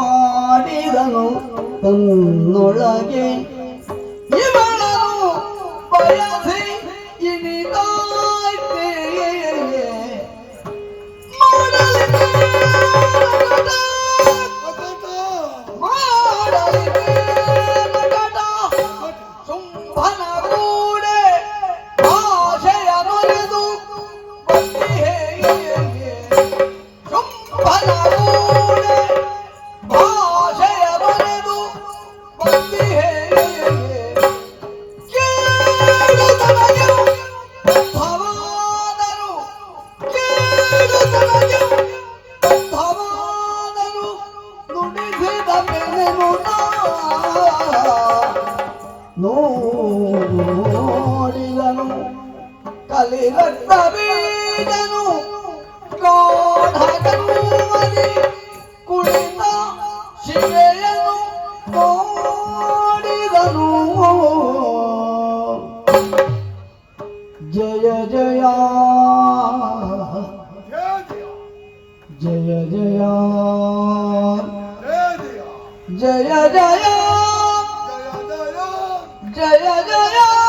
ಆಡಿದನು ತನ್ನೊಳಗೆ ಇವಳನು ಬಯಸಿ ಇನಿದಾಯ್ತೆ ಮಾಡಲಿದೆ ಮಾಡಲಿದೆ ನೋಡಿದನು ಕಲಿರತ್ತ ಬೀಡನು ಗಾಢಗನುವಲಿ ಕುಳಿತ ಶಿವೆಯನು ನೋಡಿದನು. ಜಯ ಜಯ. ಜಯ ಜಯ. जय जय जय जय